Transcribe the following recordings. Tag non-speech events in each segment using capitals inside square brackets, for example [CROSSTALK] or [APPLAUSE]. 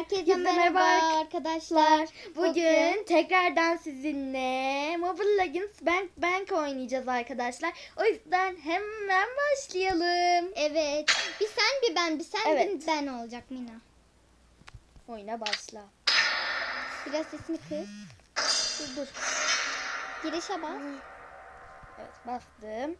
Herkese merhaba, merhaba arkadaşlar. Bugün tekrardan sizinle Mobile Legends Bank Bank oynayacağız arkadaşlar. O yüzden hemen başlayalım. evet bir sen bir ben bir sen Evet. bir ben olacak Mina. Oyuna başla. Biraz sesini kıs. Dur dur. Girişe bas. Evet bastım.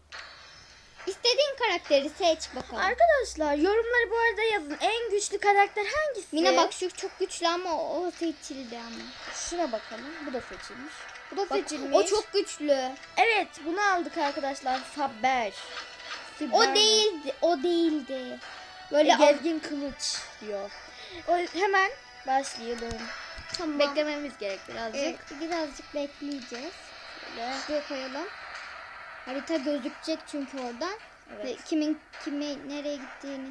İstediğin karakteri seç bakalım. Arkadaşlar yorumları bu arada yazın. En güçlü karakter hangisi? Mina bak şu çok güçlü ama o, o seçildi ama. Şuna bakalım. Bu da seçilmiş. Bu da Bak, seçilmiş. o çok güçlü. Evet bunu aldık arkadaşlar. Sabber. O Sibel. değildi. O değildi. Böyle Böyle gezgin kılıç diyor. O, hemen başlayalım. tamam. Beklememiz gerek birazcık. Evet, birazcık bekleyeceğiz. Şöyle şuraya koyalım. Harita gözükecek çünkü oradan. Evet. Ve kimin kime nereye gittiğini.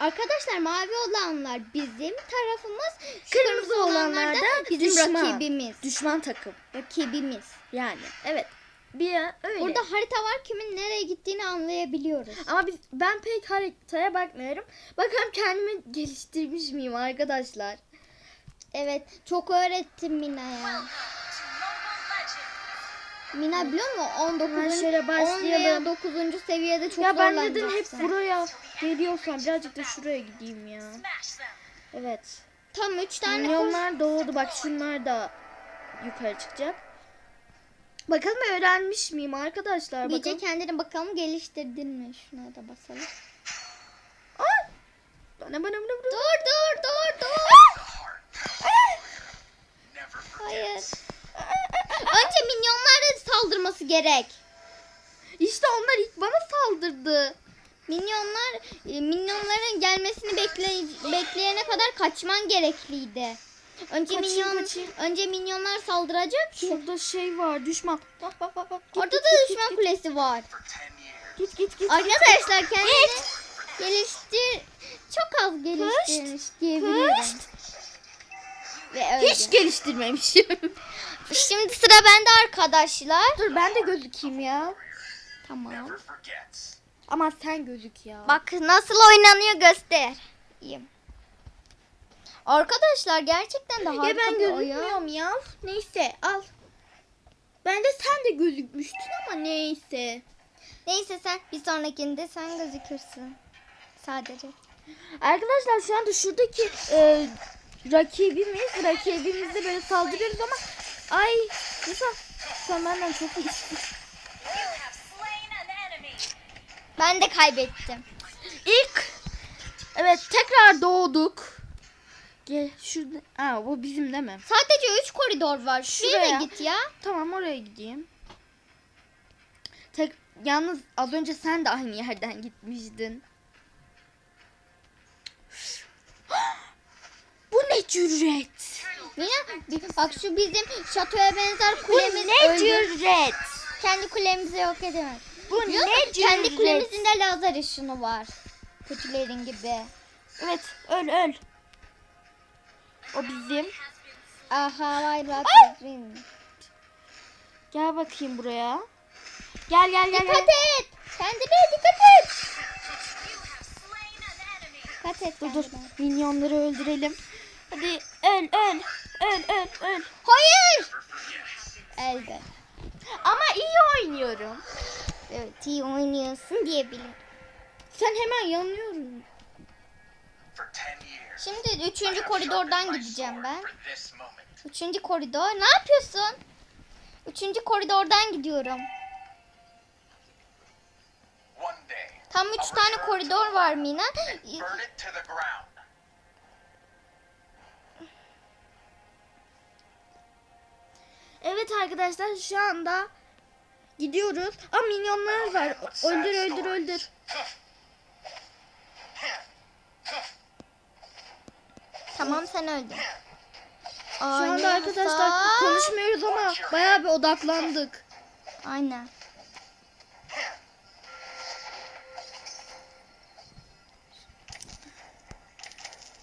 Arkadaşlar mavi olanlar bizim tarafımız. şu Kırmızı olanlar da bizim düşman. rakibimiz. Düşman takım. Rakibimiz. Yani evet. Bir ya öyle. Burada harita var kimin nereye gittiğini anlayabiliyoruz. ama biz ben pek haritaya bakmıyorum. Bakalım kendimi geliştirmiş miyim arkadaşlar? Evet çok öğrettim Mina'ya. Mina biliyor musun? 19. Hemen şöyle 10 başlayalım. 9. seviyede çok ya ben neden hep buraya geliyorsam birazcık da şuraya gideyim ya. Evet. Tam 3 tane Milyonlar doğdu. Bak şunlar da yukarı çıkacak. Bakalım öğrenmiş miyim arkadaşlar? İyice Bakalım. kendini bakalım geliştirdin mi? Şuna da basalım. Ay! Bana bana bana bana. Dur dur dur dur. Hayır. Önce minyonlara saldırması gerek. İşte onlar ilk bana saldırdı. Minyonlar e, minyonların gelmesini bekle, bekleyene kadar kaçman gerekliydi. Önce Kaçayım, minyon kaçayım. önce minyonlar saldıracak. Şurada şey var düşman. Bak bak bak. bak. Git, Orada git, da git, düşman git, kulesi var. Git git git. Arkadaşlar kendini geliştir çok az geliştirmiş diyebilirim. Ve öldü. Hiç geliştirmemişim. Şimdi sıra bende arkadaşlar. Dur ben de gözükeyim ya. Tamam. Ama sen gözük ya. Bak nasıl oynanıyor göster. İyiyim. Arkadaşlar gerçekten de harika ya ben gözükmüyorum ya. Neyse al. Ben de sen de gözükmüştün ama neyse. Neyse sen bir sonrakinde sen gözükürsün. Sadece. Arkadaşlar şu anda şuradaki e, rakibimiz, rakibimizle böyle saldırıyoruz ama ay Nisa sen benden çok iyisin. Ben de kaybettim. İlk evet tekrar doğduk. Gel şurada. Aa bu bizim değil mi? Sadece 3 koridor var. Şuraya. git ya. Tamam oraya gideyim. Tek yalnız az önce sen de aynı yerden gitmiştin. [GASPS] bu ne cüret? Bir- bak şu bizim şatoya benzer Bu kulemiz ne öldü. cüret? Kendi kulemizi yok edemez. Bu Biliyor ne musun? cüret? Kendi kulemizin de lazer ışını var. Kötülerin gibi. Evet öl öl. O bizim. Aha vay bak. Gel bakayım buraya. Gel gel gel. Dikkat gel. et. Kendine dikkat et. Dikkat et. Dur dur. Minyonları öldürelim. Hadi öl öl. Öl öl öl. Hayır. Elde. Ama iyi oynuyorum. Evet iyi oynuyorsun diyebilirim. Sen hemen yanıyorsun. Şimdi üçüncü koridordan gideceğim ben. Üçüncü koridor. Ne yapıyorsun? Üçüncü koridordan gidiyorum. Tam üç tane koridor var Mina. Evet arkadaşlar şu anda gidiyoruz. Aa minyonlar var. Öldür öldür öldür. Tamam sen öldün. Şu anda arkadaşlar konuşmuyoruz ama bayağı bir odaklandık. Aynen.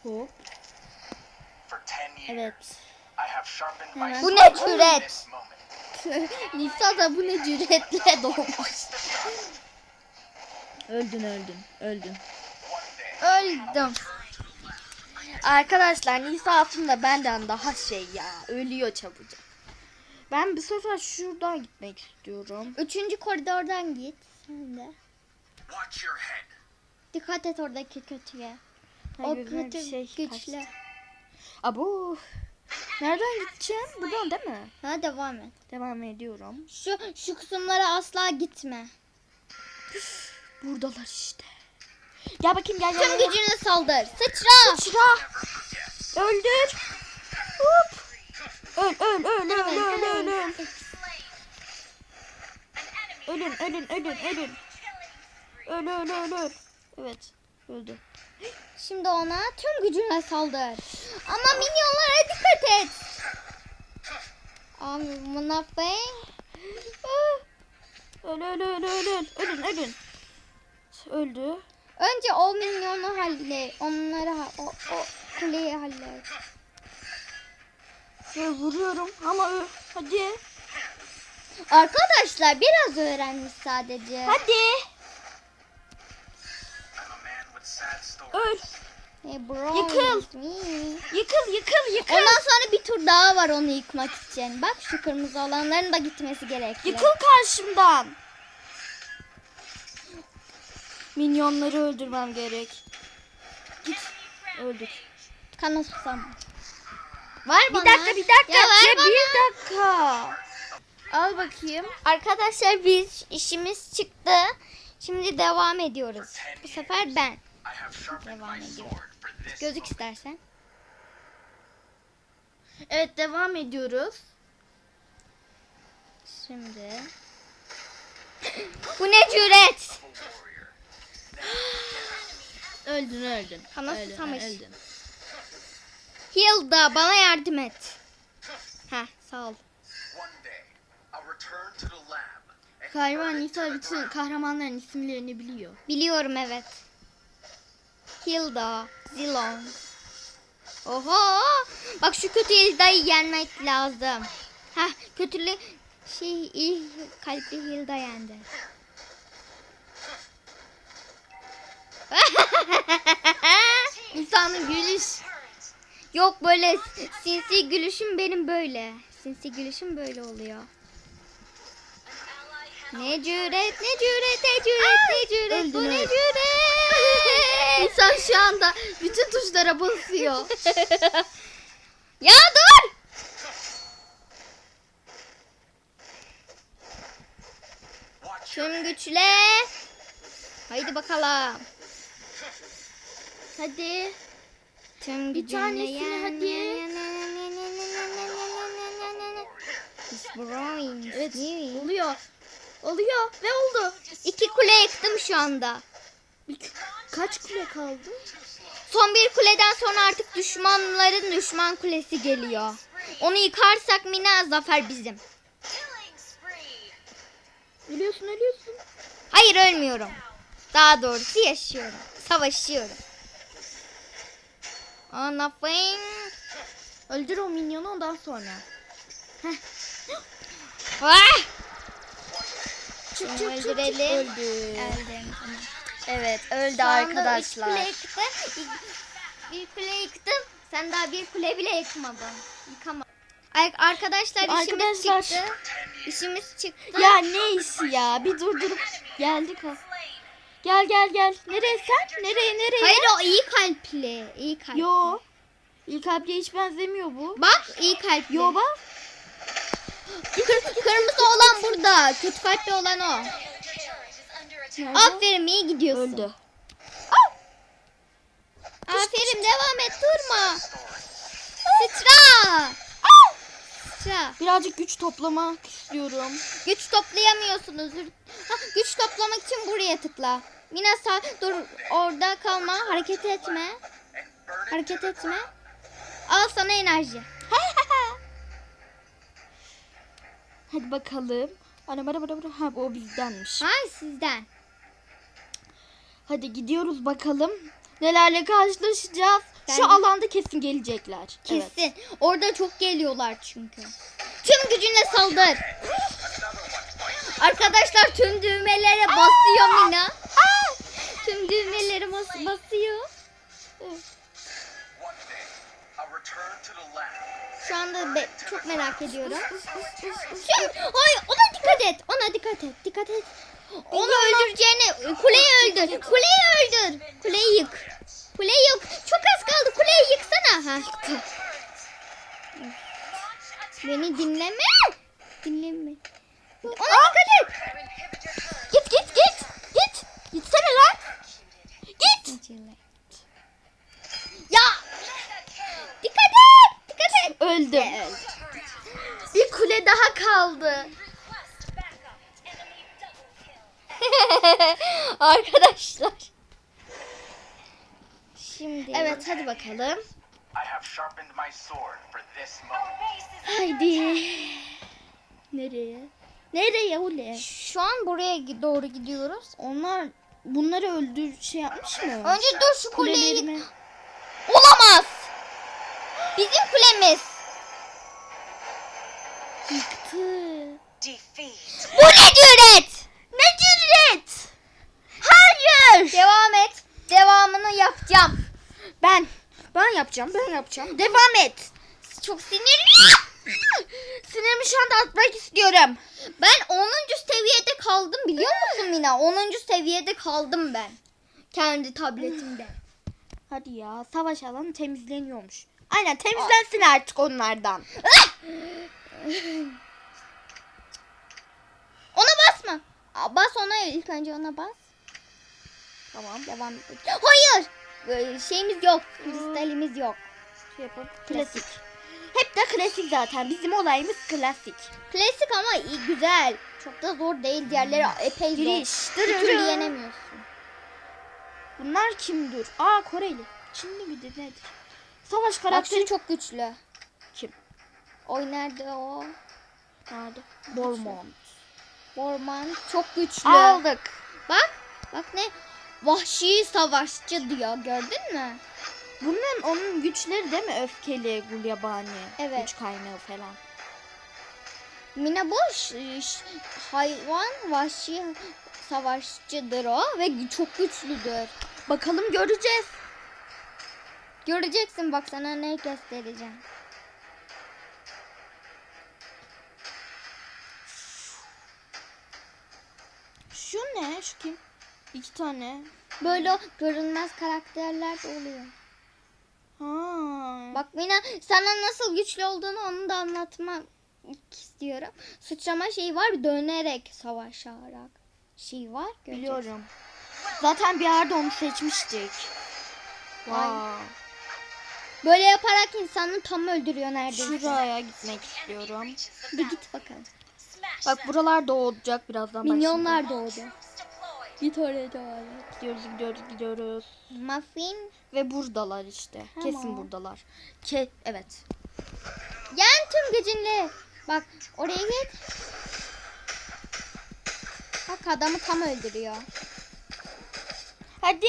Hop. For 10 years, Evet. Bu ne cüret? [LAUGHS] this moment. Nisa da bu ne cüretle doğmuş. öldün öldün öldün. Öldüm. Arkadaşlar Nisa aslında benden daha şey ya. Ölüyor çabucak. Ben bu sefer şuradan gitmek istiyorum. Üçüncü koridordan git. Sen de. Dikkat et oradaki kötüye. O bir kötü şey güçlü. kaçtı. Abo. Nereden gideceğim? Buradan değil mi? Ha devam et. Devam ediyorum. Şu şu kısımlara asla gitme. Buradalar işte. Gel bakayım gel gel. Tüm gel. gücünle saldır. Sıçra. Sıçra. Öldür. Hop. Öl öl öl öl öl öl öl. Ölün ölün ölün ölün. Öl öl öl öl. Evet öldü. Şimdi ona tüm gücünle saldır. Ama minyonlara dikkat et. Abi münafık. Öl öl öl öl öl. Ölün ölün. Öldü. Önce o minyonu halle. Onları ha- o, o kuleyi halle. Ve vuruyorum ama ö- hadi. Arkadaşlar biraz öğrenmiş sadece. Hadi. Yıkıl. it's me. Yıkıl yıkıl yıkıl. Ondan sonra bir tur daha var onu yıkmak için. Bak şu kırmızı olanların da gitmesi gerekli. Yıkıl karşımdan. Minyonları öldürmem gerek. Git. Öldük. Kana susam. Var Bir bana. dakika bir dakika. Ya Ya bana. bir dakika. Al bakayım. Arkadaşlar biz işimiz çıktı. Şimdi devam ediyoruz. Bu sefer ben. I have sharpened Devam my ediyor. sword for this Gözük istersen. Evet devam ediyoruz. Şimdi. Bu ne cüret? Öldün öldün. Kana öldün, susamış. öldün. Hilda bana yardım et. Heh sağ ol. To Nisa bütün kahramanların isimlerini biliyor. Biliyorum evet. Hilda, Zilon. Oho! Bak şu kötü Hilda'yı yenmek lazım. Heh kötülü şey iyi kalpli Hilda yendi. [LAUGHS] İnsanın gülüş. Yok böyle sinsi gülüşüm benim böyle. Sinsi gülüşüm böyle oluyor. Ne cüret, ne cüret, ne cüret, ne cüret, bu ne cüret. [LAUGHS] İnsan şu anda bütün tuşlara basıyor. [LAUGHS] ya dur! Tüm güçle. Haydi bakalım. Hadi. Tüm Bir tanesini yen- hadi. It's growing, Evet oluyor. Oluyor ve oldu. İki kule yıktım şu anda. Kaç kule kaldı? Son bir kuleden sonra artık düşmanların düşman kulesi geliyor. Onu yıkarsak Mina zafer bizim. Ölüyorsun ölüyorsun. Hayır ölmüyorum. Daha doğrusu yaşıyorum. Savaşıyorum. Anafing. Öldür o minyonu ondan sonra. Ah! Çık çık çık. öldürelim. Öldü. Öldüm. Evet öldü Şu anda arkadaşlar. Üç kule yıktı. Bir kule yıktım. Sen daha bir kule bile yıkmadın. Yıkamadın. Ay- Arkadaşlar işimiz Arkadaşlar. çıktı. İşimiz çıktı. Ya ne işi ya? Bir durdurup geldik ha. Gel gel gel. Nereye sen? Nereye nereye? Hayır o iyi kalpli. İyi kalpli. Yo. İlk abiye hiç benzemiyor bu. Bak iyi kalpli. Yo bak. Kır- kırmızı olan burada. Kötü kalpli olan o. Nerede? Aferin iyi gidiyorsun. Öldü. Aferin devam et durma. Sıçra. Sıçra. Birazcık güç toplamak istiyorum. Güç toplayamıyorsunuz. Ha, güç toplamak için buraya tıkla. Mina sağ dur orada kalma hareket etme. Hareket etme. Al sana enerji. Hadi bakalım. Ana bara bara bara. Ha o bizdenmiş. Hay sizden. Hadi gidiyoruz bakalım. Nelerle karşılaşacağız. Ben- Şu alanda kesin gelecekler. Kesin. Evet. Orada çok geliyorlar çünkü. Tüm gücünle saldır. Arkadaşlar tüm düğmelere basıyor Mina. Tüm düğmelere bas basıyor. One Şu anda be- çok merak ediyorum. Şey, hayır ona dikkat et. Ona dikkat et. Dikkat et. Onu öldüreceğine kuleyi öldür. Kuleyi öldür. Kuleyi yık. Kuleyi yık. Çok az kaldı. Kuleyi yıksana. Ha. Beni. Dinleme. Moment. Haydi. Nereye? Nereye ule? Şu an buraya doğru gidiyoruz. Onlar bunları öldür şey yapmış mı? Önce dur şu kuleyi. Olamaz. Bizim kulemiz. Yıktı. Bu ne cüret? Ne cüret? Hayır. Devam et. Devamını yapacağım. Ben. Ben yapacağım. Ben yapacağım. Devam et. Çok sinirliyim. [LAUGHS] Sinirimi şu anda atmak istiyorum. Ben 10. seviyede kaldım biliyor musun Mina? 10. seviyede kaldım ben. Kendi tabletimde. Hadi ya savaş alanı temizleniyormuş. Aynen temizlensin artık onlardan. [LAUGHS] Ona basma. Aa, Bas ona ilk önce ona bas. Tamam. Devam et. Hayır. Şeyimiz yok. Kristalimiz yok. Şey yapalım. Klasik. Hep de klasik zaten. Bizim olayımız klasik. Klasik ama iyi, güzel. Çok da zor değil. Diğerleri epey zor. Giriş. Bir türlü yenemiyorsun. Bunlar kimdir? Aa Koreli. Çinli midir nedir? Savaş Bak karakteri şu çok güçlü. kim? Oy nerede o? Nerede? Bormont. Orman çok güçlü. Aldık. Bak. Bak ne? Vahşi savaşçı diyor. Gördün mü? Bunların onun güçleri değil mi? Öfkeli, gulyabani, Evet. güç kaynağı falan. Mina bu ş- ş- hayvan vahşi savaşçıdır o ve çok güçlüdür. Bakalım göreceğiz. Göreceksin bak sana ne göstereceğim. Şu ne? Şu kim? İki tane. Böyle görünmez karakterler de oluyor. Ha. Bak Mina sana nasıl güçlü olduğunu onu da anlatmak istiyorum. Sıçrama şeyi var dönerek savaşarak şey var. göreceksin. biliyorum. Zaten bir yerde onu seçmiştik. Vay. Wow. Böyle yaparak insanı tam öldürüyor neredeyse. Şuraya gitmek istiyorum. Bir git bakalım. Bak buralar doğacak birazdan. bak Minyonlar doğdu. Git oraya şimdi. Gidiyoruz gidiyoruz gidiyoruz. Muffin. Ve buradalar işte. Tamam. Kesin buradalar. Ke evet. Yen tüm gücünle. Bak oraya git. Bak adamı tam öldürüyor. Hadi.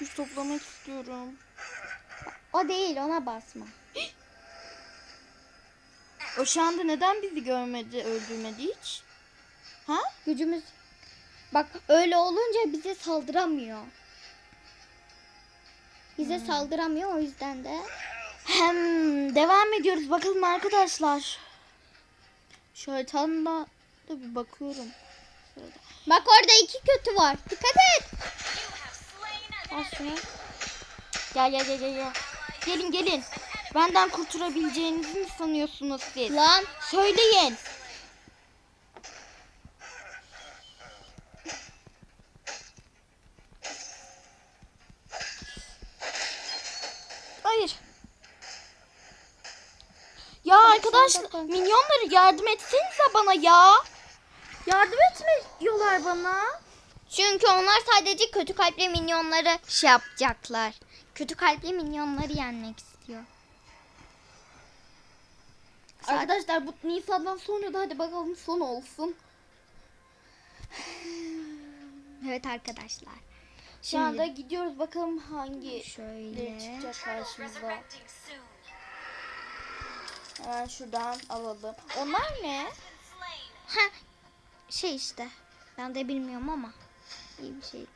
Güç toplamak istiyorum. O değil ona basma. [GASPS] O şu anda neden bizi görmedi, öldürmedi hiç? Ha? Gücümüz. Bak öyle olunca bize saldıramıyor. Bize saldıramıyor o yüzden de. Hem devam ediyoruz bakalım arkadaşlar. Şöyle tadında da bir bakıyorum. Şöyle. Bak orada iki kötü var. Dikkat et. Şunu. Gel gel gel gel. Gel. Gelin gelin. Benden kurtulabileceğinizi mi sanıyorsunuz siz? Lan Söyleyin. Hayır. Ya arkadaşlar bakalım. minyonları yardım etsenize bana ya. Yardım etme diyorlar bana. Çünkü onlar sadece kötü kalpli minyonları şey yapacaklar. Kötü kalpli minyonları yenmek istiyor. Arkadaşlar bu Nisan'dan sonra da hadi bakalım son olsun. [SIGHS] Evet arkadaşlar. Şu Şimdi anda gidiyoruz bakalım hangi şöyle. çıkacak karşımıza. Hemen şuradan alalım. Onlar ne? Ha, şey işte. Ben de bilmiyorum ama iyi bir şey.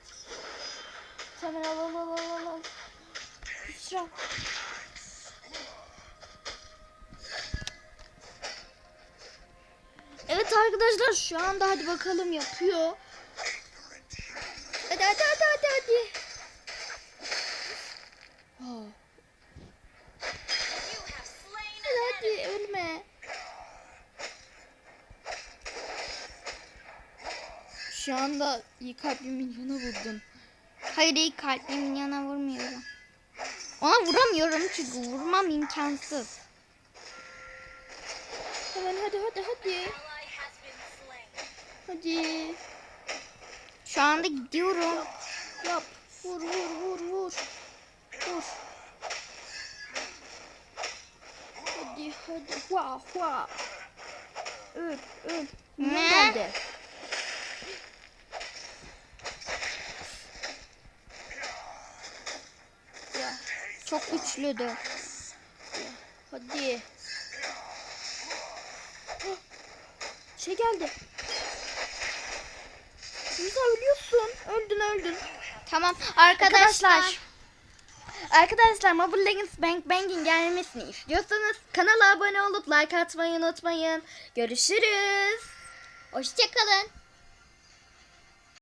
Tamam al al al al al, Hüsran. Evet arkadaşlar şu anda hadi bakalım yapıyor. Hadi hadi hadi hadi hadi. Ölme. Şu anda iyi kalpli milyona vurdun. Hayır iyi kalpli minyona vurmuyorum. Ona vuramıyorum çünkü vurmam imkansız. Hemen hadi hadi hadi. Hadi. Şu anda gidiyorum. Yap. Vur vur vur vur. Vur. Hadi hadi. Hua hua. Öl öl. Ne? Ne geldi? Ya Çok güçlüdü. hadi. Şey geldi. Nisa ölüyorsun. Öldün öldün. Tamam arkadaşlar. Arkadaşlar. Arkadaşlar Mobile Legends Bank Bang'in gelmesini istiyorsanız kanala abone olup like atmayı unutmayın. Görüşürüz. Hoşçakalın.